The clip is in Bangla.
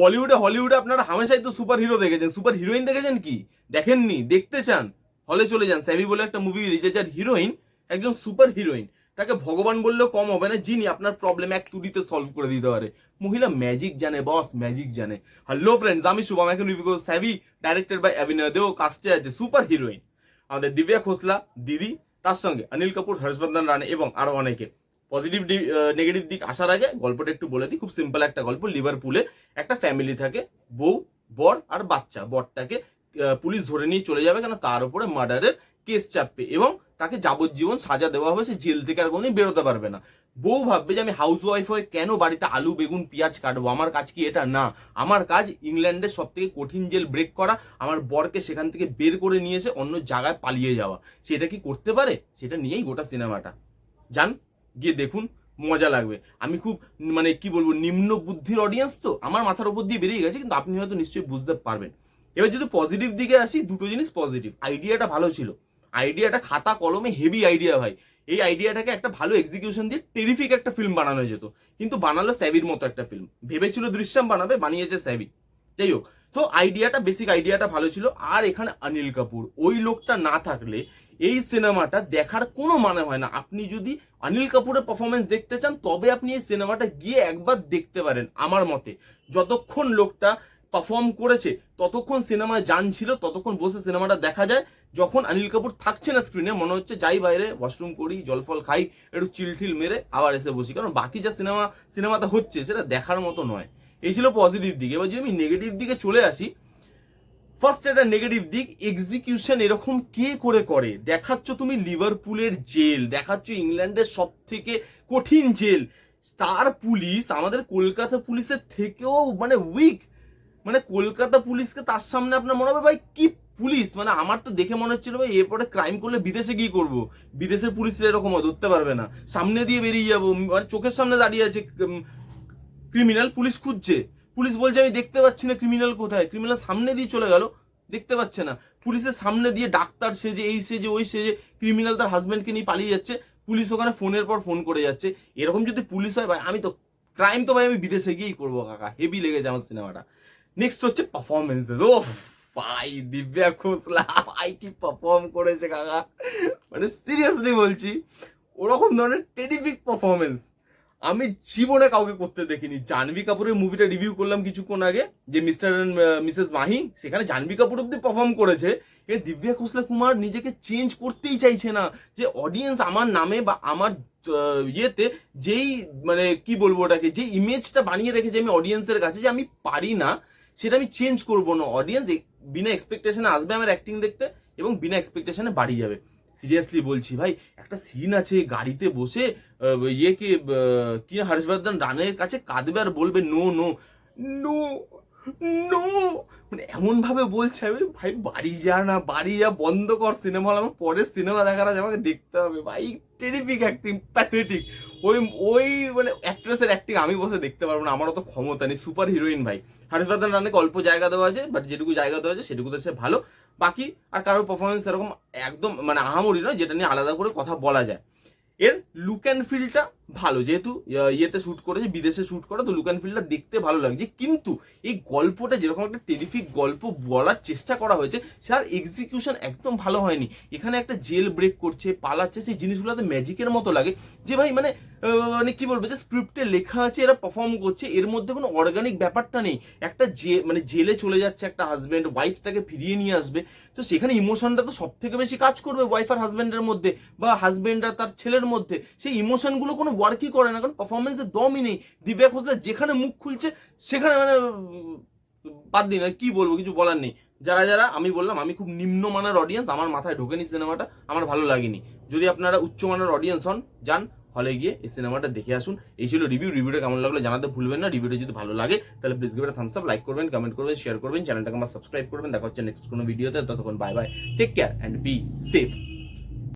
বলিউডে, হলিউডে আপনারা হামেশাই তো সুপার হিরো দেখেছেন। সুপার হিরোইন দেখেছেন কি? দেখেননি, দেখতে চান। হলে চলে যান। স্যাভি বলে একটা মুভি বেরিয়েছে হিরোইন একজন সুপার হিরোইন তাকে ভগবান বললেও কম হবে না, যিনি আপনার প্রবলেম এক তুড়িতে সলভ করে দিতে পারে। মহিলা ম্যাজিক জানে বস ম্যাজিক জানে। হ্যালো ফ্রেন্ডস আমি শুভম, এখন রিভিউ স্যাভি ডাইরেক্টেড বাই অভিনয় দেও কাস্টে আছে সুপার হিরোইন আমাদের দিব্যা খোসলা, দিদি, তার সঙ্গে অনিল কাপুর, হর্ষবর্ধন রানে এবং আরও অনেকে। পজিটিভ নেগেটিভ দিক আসার আগে গল্পটা একটু বলে দিই। খুব সিম্পল একটা গল্প লিভারপুলে একটা ফ্যামিলি থাকে, বউ, বর আর বাচ্চা। বরটাকে পুলিশ ধরে নিয়ে চলে যাবে কেন? তার উপরে মার্ডারের কেস চাপবে এবং তাকে যাবজ্জীবন সাজা দেওয়া হবে, সে জেল থেকে আর কোনোদিন বেরোতে পারবে না। বউ ভাববে যে আমি হাউস ওয়াইফ হয়ে কেন বাড়িতে আলু, বেগুন, পেঁয়াজ কাটবো? আমার কাজ কি এটা? না। আমার কাজ ইংল্যান্ডের সব থেকে কঠিন জেল ব্রেক করা, আমার বরকে সেখান থেকে বের করে নিয়ে এসে অন্য জায়গায় পালিয়ে যাওয়া। সেটা কি করতে পারে? সেটা নিয়েই গোটা সিনেমাটা যান গিয়ে দেখুন, মজা লাগবে। আমি খুব মানে কি বলব, নিম্ন বুদ্ধির অডিয়েন্স তো, আমার মাথার উপর দিয়ে বেরিয়ে গেছে, কিন্তু আপনি হয়তো নিশ্চয়ই বুঝতে পারবেন। এবার যদি পজিটিভ দিকে আসি, দুটো জিনিস পজিটিভ আইডিয়াটা ভালো ছিল। আইডিয়াটা খাতা, কলমে হেভি আইডিয়া ভাই এই আইডিয়াটাকে একটা ভালো এক্সিকিউশন দিয়ে টেরিফিক একটা ফিল্ম বানানো যেত। কিন্তু বানালো স্যাবির মতো একটা ফিল্ম ভেবেছিল দৃশ্যম বানাবে, বানিয়েছে স্যাভি। যাই হোক, তো আইডিয়াটা বেসিক আইডিয়াটা ভালো ছিল। আর এখানে অনিল কাপুর। ওই লোকটা না থাকলে এই সিনেমাটা দেখার কোনো মানে হয় না। আপনি যদি অনিল কাপুরের পারফরমেন্স দেখতে চান, তবে আপনি এই সিনেমাটা গিয়ে একবার দেখতে পারেন আমার মতে। যতক্ষণ লোকটা পারফর্ম করেছে, ততক্ষণ সিনেমায় যান ছিল, ততক্ষণ বসে সিনেমাটা দেখা যায়। যখন অনিল কাপুর থাকছে না স্ক্রিনে মনে হচ্ছে যাই বাইরে ওয়াশরুম করি, জল ফল খাই, একটু চিল টিল মেরে আবার এসে বসি। কারণ বাকি যা সিনেমা, সিনেমাতে হচ্ছে, সেটা দেখার মতো নয়। এই ছিল পজিটিভ দিক। এবার যদি আমি নেগেটিভ দিকে চলে আসি ফার্স্ট একটা নেগেটিভ দিক এক্সিকিউশন এরকম কে করে করে? দেখাচ্ছ তুমি লিভারপুলের জেল, দেখাচ্ছ ইংল্যান্ডের সব থেকে কঠিন জেল। তার পুলিশ, আমাদের কলকাতা পুলিশের থেকেও মানে উইক মানে কলকাতা পুলিশকে তার সামনে আপনার মনে হবে, ভাই, কি পুলিশ? মানে আমার তো দেখে মনে হচ্ছিল, ভাই, এরপরে ক্রাইম করলে বিদেশে কি করব? বিদেশের পুলিশরা এরকম ধরতে পারবে না। সামনে দিয়ে বেরিয়ে যাব। মানে চোখের সামনে দাঁড়িয়ে আছে ক্রিমিনাল পুলিশ খুঁজছে। পুলিশ বলছে, আমি দেখতে পাচ্ছি না ক্রিমিনাল কোথায়? ক্রিমিনাল সামনে দিয়ে চলে গেল, দেখতে পাচ্ছে না। পুলিশের সামনে দিয়ে ডাক্তার সেজে, এই সেজে, ওই সেজে ক্রিমিনাল তার হাজব্যান্ডকে নিয়ে পালিয়ে যাচ্ছে। পুলিশ ওখানে ফোনের পর ফোন করে যাচ্ছে। এরকম যদি পুলিশ হয়, ভাই, আমি তো ক্রাইম তো ভাই, আমি বিদেশে গিয়েই করব, কাকা। হেভি লেগেছে আমার সিনেমাটা নেক্সট হচ্ছে পারফরমেন্স ও ভাই, দিব্যা খোসলা ভাই, কি পারফর্ম করেছে, কাকা। মানে সিরিয়াসলি বলছি, ওরকম ধরনের টেরিফিক পারফরমেন্স আমি জীবনে কাউকে করতে দেখিনি। জাহ্নবী কাপুরের মুভিটা রিভিউ করলাম কিছুক্ষণ আগে, যে মিস্টার অ্যান্ড মিসেস মাহি, সেখানে জাহ্নবী কাপুর অব্দি পারফর্ম করেছে। এ দিব্যা খোসলা কুমার নিজেকে চেঞ্জ করতেই চাইছে না। যে অডিয়েন্স আমার নামে বা আমার ইয়েতে যেই মানে কি বলব ওটাকে, যে ইমেজটা বানিয়ে রেখেছে আমি অডিয়েন্সের কাছে যে আমি পারি না, সেটা আমি চেঞ্জ করব না। অডিয়েন্স বিনা এক্সপেকটেশনে আসবে আমার অ্যাক্টিং দেখতে এবং বিনা এক্সপেকটেশনে বাড়ি যাবে। সিরিয়াসলি বলছি, ভাই, একটা সিন আছে গাড়িতে বসে ইয়েকে কি হর্ষবর্ধন রানের কাছে কাঁদবে আর বলবে নো নো নো নো মানে এমন ভাবে বলছে, আমি ভাই, বাড়ি যা না, বাড়ি যা, বন্ধ কর সিনেমা হল আমার পরের সিনেমা দেখার আছে, আমাকে দেখতে হবে। ভাই টেরিফিক অ্যাক্টিং প্যাথেটিক ওই ওই মানে অ্যাক্ট্রেসের অ্যাক্টিং আমি বসে দেখতে পারব না, আমারও তো ক্ষমতা নেই সুপার হিরোইন ভাই। হর্ষবর্ধন রানকে অল্প জায়গা দেওয়া আছে বাট যেটুকু জায়গা দেওয়া আছে, সেটুকুতে সে ভালো। বাকি আর কারোর পারফরমেন্স এরকম একদম মানে আহামরি নয়, যেটা নিয়ে আলাদা করে কথা বলা যায়। এর লুক অ্যান্ড ফিলটা ভালো, যেহেতু ইয়েতে শ্যুট করেছে, বিদেশে শ্যুট করে, তো লুক অ্যান্ড ফিলটা দেখতে ভালো লাগছে। কিন্তু এই গল্পটা যেরকম একটা টেরিফিক গল্প বলার চেষ্টা করা হয়েছে, সেটার এক্সিকিউশন একদম ভালো হয়নি। এখানে একটা জেল ব্রেক করছে, পালাচ্ছে, সেই জিনিসগুলোতে ম্যাজিকের মতো লাগে যে ভাই মানে মানে কি বলব, যে স্ক্রিপ্টে লেখা আছে, এরা পারফর্ম করছে, এর মধ্যে কোনো অর্গানিক ব্যাপারটা নেই। একটা জে মানে জেলে চলে যাচ্ছে একটা হাজব্যান্ড ওয়াইফ তাকে ফিরিয়ে নিয়ে আসবে। তো সেখানে ইমোশনটা তো সব থেকে বেশি কাজ করবে ওয়াইফ আর হাজবেন্ডের মধ্যে, বা হাজবেন্ড আর তার ছেলের মধ্যে। সেই ইমোশনগুলো কোনো ওয়ার্কই করে না, কারণ পারফরমেন্সের দমই নেই। দিব্যা খোসলা যেখানে মুখ খুলছে, সেখানে মানে বাদ দিন আর কি বলব, কিছু বলার নেই। যারা যারা, আমি বললাম, আমি খুব নিম্নমানের অডিয়েন্স আমার মাথায় ঢোকেনি সিনেমাটা, আমার ভালো লাগেনি। যদি আপনারা উচ্চমানের অডিয়েন্স হন, যান হলে গিয়ে এই সিনেমাটা দেখে আসুন। এই ছিল রিভিউ রিভিউটা কেমন লাগল জানাতে ভুলবেন না রিভিউটা যদি ভালো লাগে, তাহলে please give thumbs up like করবেন কমেন্ট করবেন শেয়ার করবেন চ্যানেলটাকে আমার সাবস্ক্রাইব করবেন, দেখা হচ্ছে নেক্সট কোনো ভিডিওতে ততক্ষণ bye bye take care and be safe